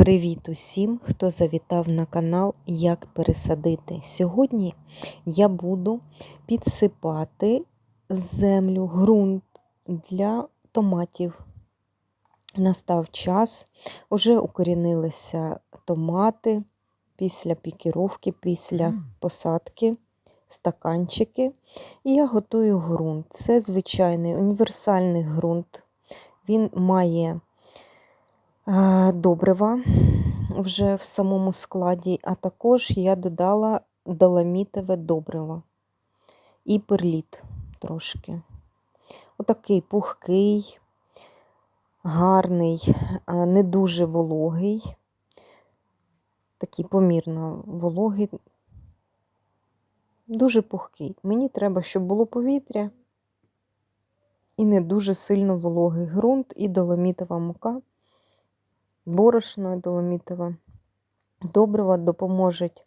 Привіт усім, хто завітав на канал Як пересадити. Сьогодні я буду підсипати землю, ґрунт для томатів. Настав час, уже укорінилися томати після пікіровки, після посадки, стаканчики. І я готую ґрунт. Це звичайний універсальний ґрунт. Він має добрива вже в самому складі, а також я додала доломітове добриво і перліт трошки. Отакий пухкий, гарний, не дуже вологий, такий помірно вологий, дуже пухкий. Мені треба, щоб було повітря і не дуже сильно вологий ґрунт і доломітова мука, борошно доломітове. Добрива допоможуть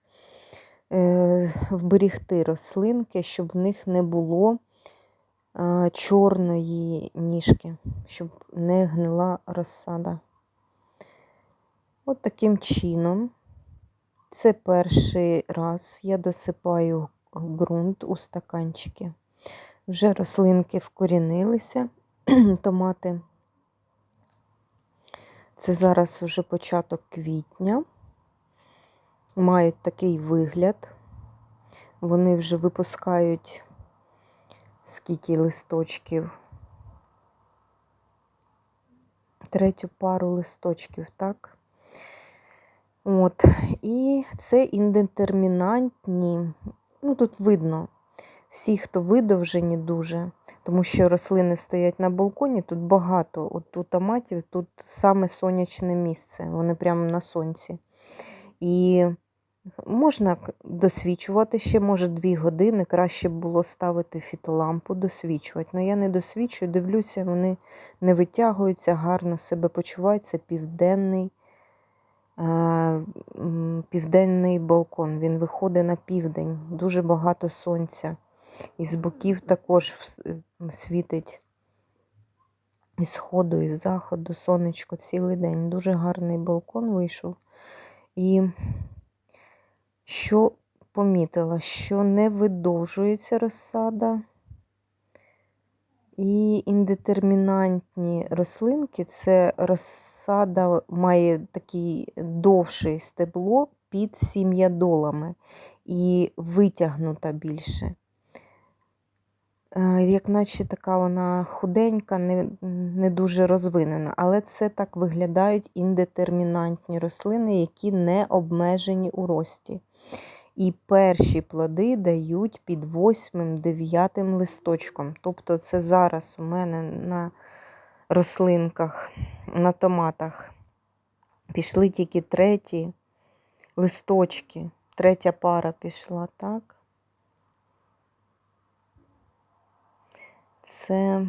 е, вберігти рослинки, щоб в них не було е, чорної ніжки, щоб не гнила розсада. От таким чином, це перший раз я досипаю ґрунт у стаканчики. Вже рослинки вкорінилися, томати. Це зараз вже початок квітня. Мають такий вигляд. Вони вже випускають скільки листочків. Третю пару листочків, так? От, і це індетермінантні, ну тут видно, всі, хто видовжені дуже, тому що рослини стоять на балконі, тут багато от у томатів, тут саме сонячне місце, вони прямо на сонці. І можна досвічувати ще, може, дві години. Краще було ставити фітолампу, досвічувати. Але я не досвічую, дивлюся, вони не витягуються, гарно себе почувають. Це південний. Південний балкон, він виходить на південь, дуже багато сонця. І з боків також світить із сходу, із заходу, сонечко цілий день. Дуже гарний балкон вийшов. І що помітила, що не видовжується розсада. І індетермінантні рослинки це розсада має такий довший стебло під сім'ядолами і витягнута більше. Е, як наче така вона худенька, не не дуже розвинена. Але це так виглядають індетермінантні рослини, які не обмежені у рості. І перші плоди дають під 8-9 листочком. Тобто, це зараз у мене на рослинках, на томатах пішли тільки треті листочки, третя пара пішла, так? Це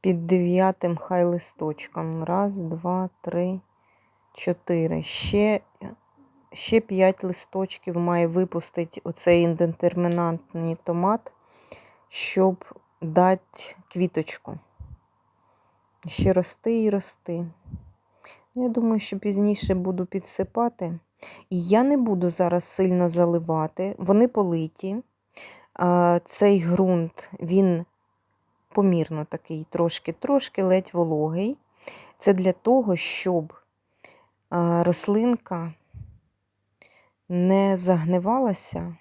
під дев'ятим хай листочком. Раз, два, три, чотири. Ще ще 5 листочків має випустити оцей індетермінантний томат, щоб дати квіточку. Ще рости і рости. Я думаю, що пізніше буду підсипати. І я не буду зараз сильно заливати, вони политі. Цей ґрунт, він помірно такий, трошки-трошки ледь вологий. Це для того, щоб рослинка не загнивалася,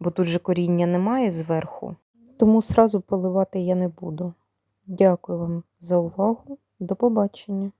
бо тут же коріння немає зверху, тому сразу поливати я не буду. Дякую вам за увагу. До побачення!